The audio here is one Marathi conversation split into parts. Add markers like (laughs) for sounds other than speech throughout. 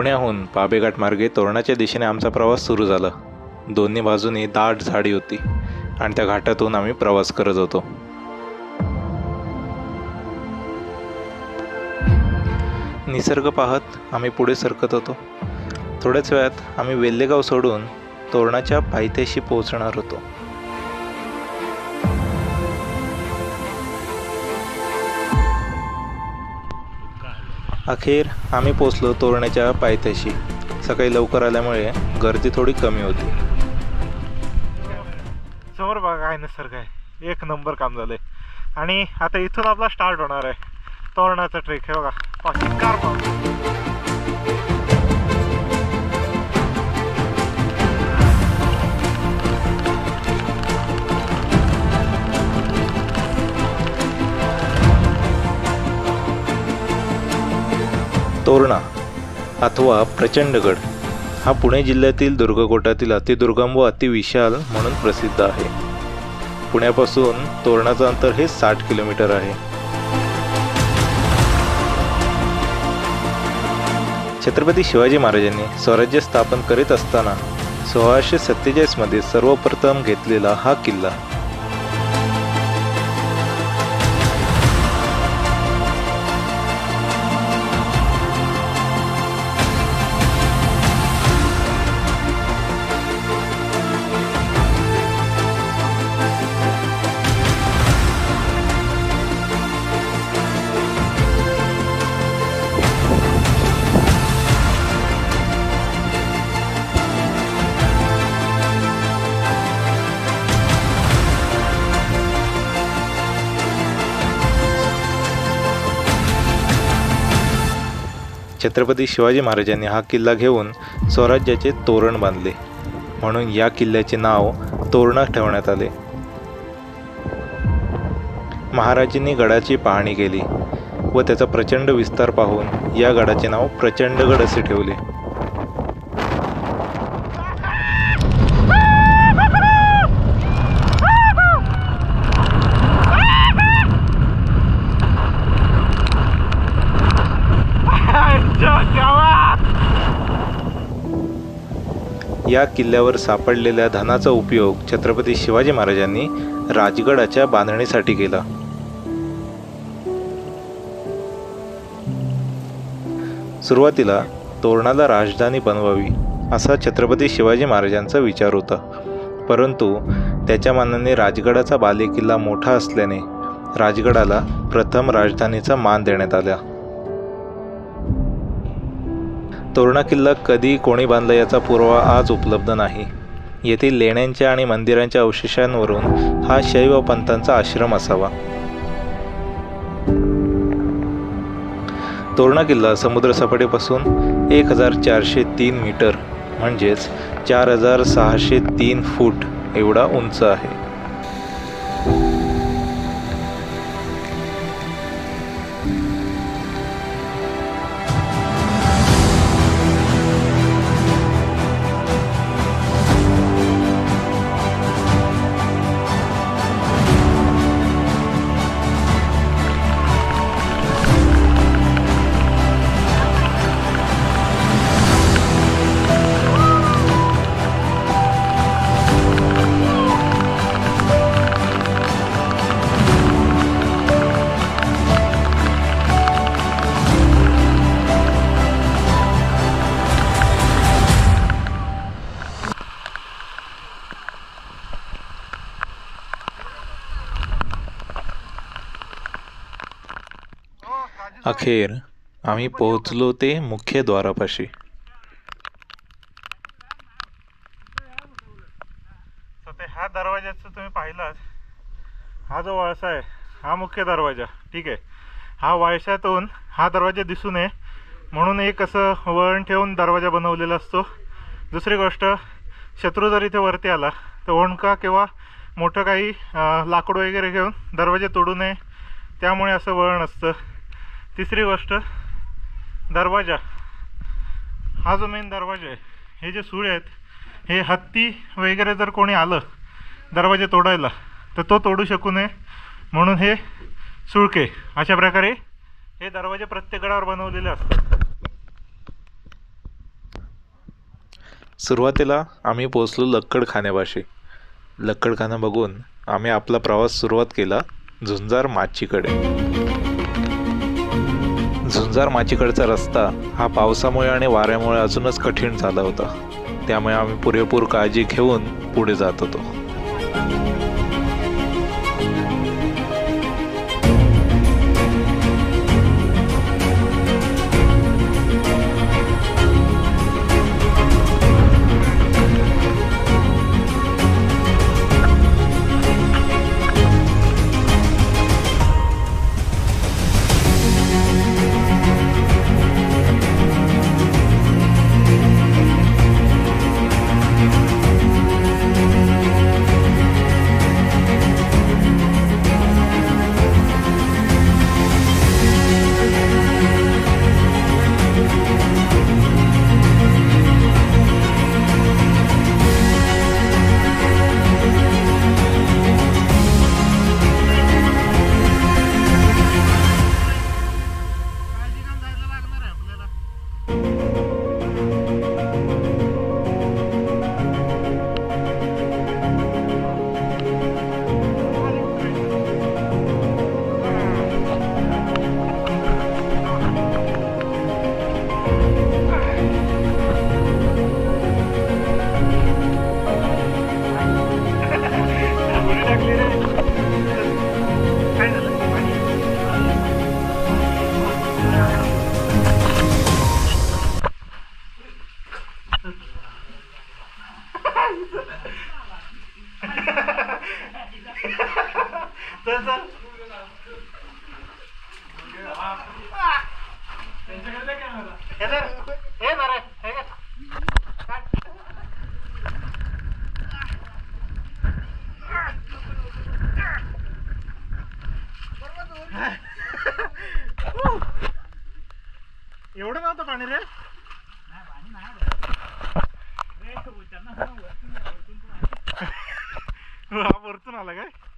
पुण्याहून पाबेघाट मार्गे तोरणाच्या दिशेने आमचा प्रवास सुरू झाला. दोन्ही बाजूनी दाट झाडी होती आणि त्या घाटातून आम्ही प्रवास करत होतो. निसर्ग पाहत आम्ही पुढे सरकत होतो. थोड्याच वेळात आम्ही वेल्लेगाव सोडून तोरणाच्या पायथ्याशी पोहोचणार होतो. अखेर आम्ही पोचलो तोरण्याच्या पायथ्याशी. सकाळी लवकर आल्यामुळे गर्दी थोडी कमी होती. समोर बघा काय निसर्ग आहे. एक नंबर काम झालंय. आणि आता इथून आपला स्टार्ट होणार आहे. तोरणाचा ट्रेक हे बघा. तोरणा अथवा प्रचंडगड हा पुणे जिल्ह्यातील दुर्गकोटातील अतिदुर्गम व अतिविशाल म्हणून प्रसिद्ध आहे. पुण्यापासून तोरणाचं अंतर हे साठ किलोमीटर आहे. छत्रपती शिवाजी महाराजांनी स्वराज्य स्थापन करीत असताना सोळाशे सत्तेचाळीसमध्ये सर्वप्रथम घेतलेला हा किल्ला छत्रपती शिवाजी महाराजांनी हा किल्ला घेऊन स्वराज्याचे तोरण बांधले. म्हणून या किल्ल्याचे नाव तोरणा ठेवण्यात आले. महाराजांनी गडाची पाहणी केली व त्याचा प्रचंड विस्तार पाहून या गडाचे नाव प्रचंडगड असे ठेवले. या किल्ल्यावर सापडलेल्या धनाचा उपयोग छत्रपती शिवाजी महाराजांनी राजगडाच्या बांधणीसाठी केला. सुरुवातीला तोरणाला राजधानी बनवावी असा छत्रपती शिवाजी महाराजांचा विचार होता. परंतु त्याच्या मानाने राजगडाचा बालेकिल्ला मोठा असल्याने राजगडाला प्रथम राजधानीचा मान देण्यात आला. तोरणा किल्ला कधी कोणी बांधला याचा पुरावा आज उपलब्ध नाही. येथील लेण्यांच्या आणि मंदिरांच्या अवशेषांवरून हा शैव पंथांचा आश्रम असावा. तोरणा किल्ला समुद्रसपाटीपासून एक हजार चारशे तीन मीटर म्हणजेच चार हजार सहाशे तीन फूट एवढा उंच आहे. अखेर आम्ही पोहोचलो ते मुख्य द्वारापाशी. तर ते ह्या दरवाज्याचं तुम्ही पाहिलात. हा जो वळसा आहे हा मुख्य दरवाजा ठीक आहे. हा वळशातून हा दरवाजा दिसू नये म्हणून एक असं वळण ठेवून दरवाजा बनवलेला असतो. दुसरी गोष्ट शत्रू जर इथे वरती आला तर ओणका किंवा मोठं काही लाकूड वगैरे घेऊन दरवाजे तोडू नये. त्यामुळे असं वळण असतं. तिसरी गोष्ट दरवाजा. हा जो मेन दरवाजा आहे हे जे सुळे आहेत हे हत्ती वगैरे जर कोणी आलं दरवाजे तोडायला तर तो तोडू शकू नये. म्हणून हे सुळके. अशा प्रकारे हे दरवाजे प्रत्येक गडावर बनवलेले असतात. सुरुवातीला आम्ही पोचलो लक्कडखान्यापाशी लक्कडखाना बघून आम्ही आपला प्रवास सुरुवात केला झुंजार माचीकडे. झुंजार माचीकडचा रस्ता हा पावसामुळे आणि वाऱ्यामुळे अजूनच कठीण झाला होता. त्यामुळे आम्ही पुरेपूर काळजी घेऊन पुढे जात होतो. (laughs) एवढं नव्हतं पाणी रे. वरतून (laughs) आला काय?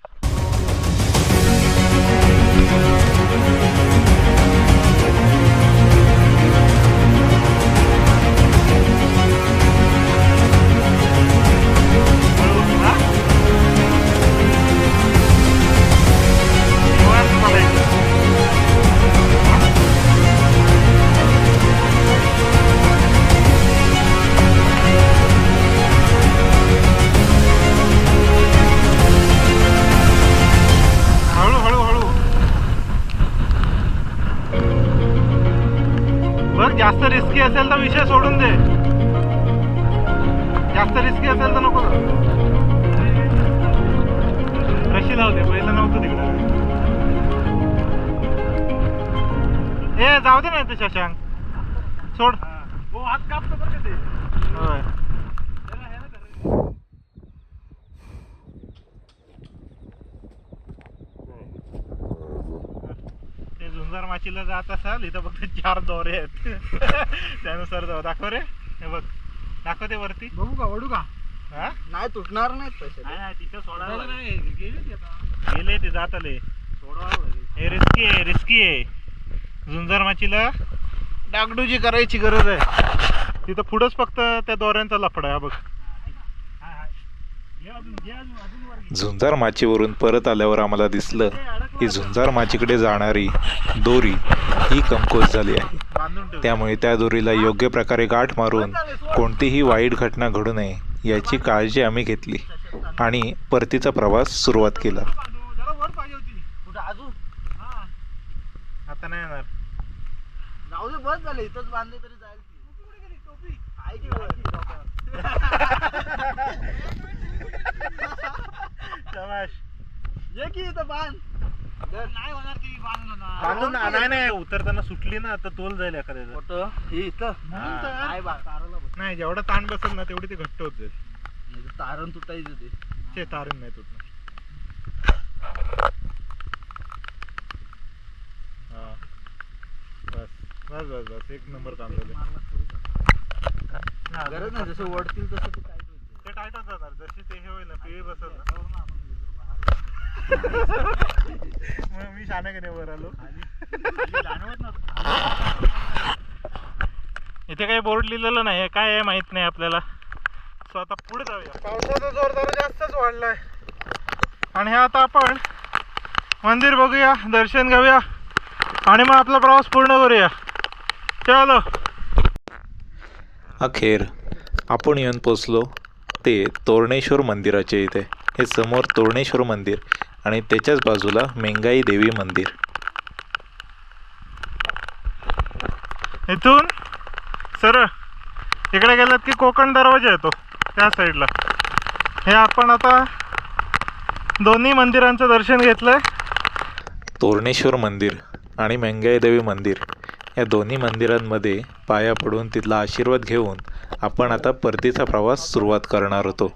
जास्त रिस्की असेल तर नको कशी लावते पहिलं नव्हतं तिकडे. ए जाऊ दे नाही ते शशांक. सोड. हात कापतो बरं ते. होय. ते झुंजार माचीला जात असाल इथं फक्त चार दोरे आहेत. (laughs) त्यानुसार जाऊ. दाखव रे. हे बघ. दाखव ते वरती. बघू का ओढू का? हा? नाही तुटणार नाहीत पैसे. तिथं सोडायला नाही गेले ते जात आले हे रिस्की आहे रिस्की आहे. झुंजार माचीला डागडुजी करायची गरज आहे. तिथं पुढंच फक्त त्या दोऱ्यांचा लफडा आहे हा बघ. झुंजार माचीवरून परत आल्यावर आम्हाला दिसलं की झुंजार माचीकडे जाणारी दोरी ही कमकुवत झाली आहे. त्यामुळे त्या दोरीला योग्य प्रकारे गाठ मारून कोणतीही वाईट घटना घडू नये याची काळजी आम्ही घेतली आणि परतीचा प्रवास सुरुवात केला. जरा वर पाहिजे होती कुठं अजून आता नाही येणार. जाऊ दे बस झालं. इथंच बांधले तरी जाईल ती. आहे (laughs) (laughs) की इथं बांध. नाही होणार ती बांधून ना- नाही नाही उतरताना सुटली ना तर तोल जाईल एखाद्याचं. कुठं हे इथं. हा. आहे. बा ताराला बस नाही जेवढा ताण बसेल ना तेवढी ती घट्ट होत जाईल. नाही तर तारण तुटायचं ते. ते तारून नाही तुटणार. हा. बस बस बस बस. एक नंबर काम झालं गरज नाही जसं ओढतील तसं ते टाईट होईल. ते टाईटच जाणार जशी ते हे होईल ना पिळी बसेल ना मग मी शाने का वर आलो. इथे काही बोर्ड लिहिलेलं नाही काय आहे माहीत नाही आपल्याला. सो आता पुढे जाऊया. पावसाचा जोर जरा जास्तच वाढलाय. आणि हे आता आपण मंदिर बघूया दर्शन घेऊया आणि मग आपला प्रवास पूर्ण करूया. चलो. अखेर आपण येऊन पोचलो ते तोरणेश्वर मंदिराच्या इथे. हे समोर तोरणेश्वर मंदिर आणि त्याच्याच बाजूला मेंगाई देवी मंदिर. इथून सरळ इकडे गेलात की कोकण दरवाजा येतो त्या साईडला. हे आपण आता दोन्ही मंदिरांचं दर्शन घेतलंय. तोरणेश्वर मंदिर आणि मेंगाई देवी मंदिर या दोन्ही मंदिरांमध्ये पाया पडून तिथला आशीर्वाद घेऊन आपण आता परतीचा प्रवास सुरुवात करणार होतो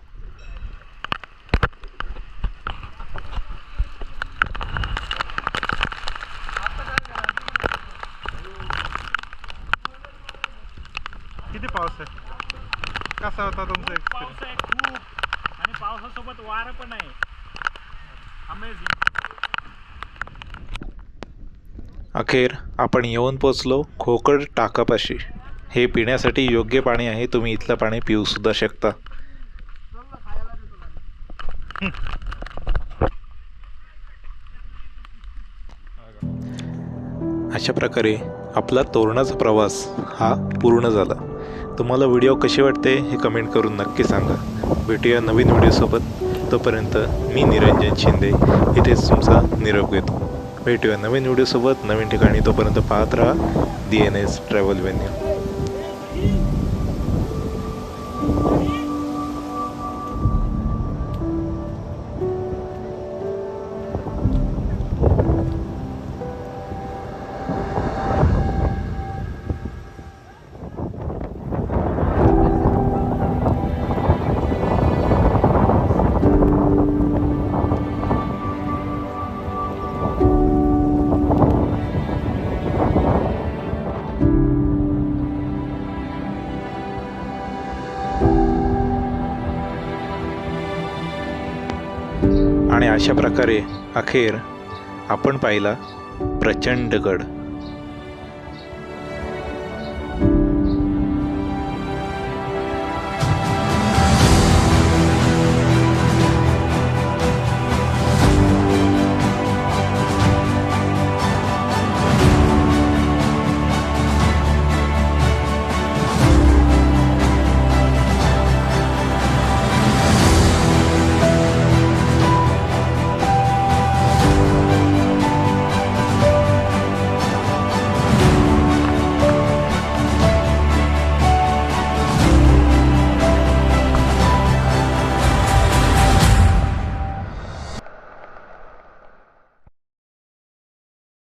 किती पाऊस आहे कसा होता तुमचा पाऊस एक्सपिरियन्स आहे खूप आणि पावसासोबत वारं पण आहे. अमेझिंग अखेर आपण येऊन पोचलो खोकड टाकापाशी. हे पिण्यासाठी योग्य पाणी आहे तुम्ही इथलं पाणी पिऊ सुद्धा शकता. अशा प्रकारे आपला तोरणाचा प्रवास हा पूर्ण झाला. तुम्हाला व्हिडिओ कसे वाटते हे कमेंट करून नक्की सांगा. भेटूया नवीन व्हिडिओसोबत तोपर्यंत मी निरंजन शिंदे. इथेच तुमचा निरोप घेतो. भेटूया नवीन व्हिडिओसोबत नवीन ठिकाणी तोपर्यंत पाहत राहा. D N S travel venue आणि अशा प्रकारे अखेर आपण पाहिला प्रचंड गड.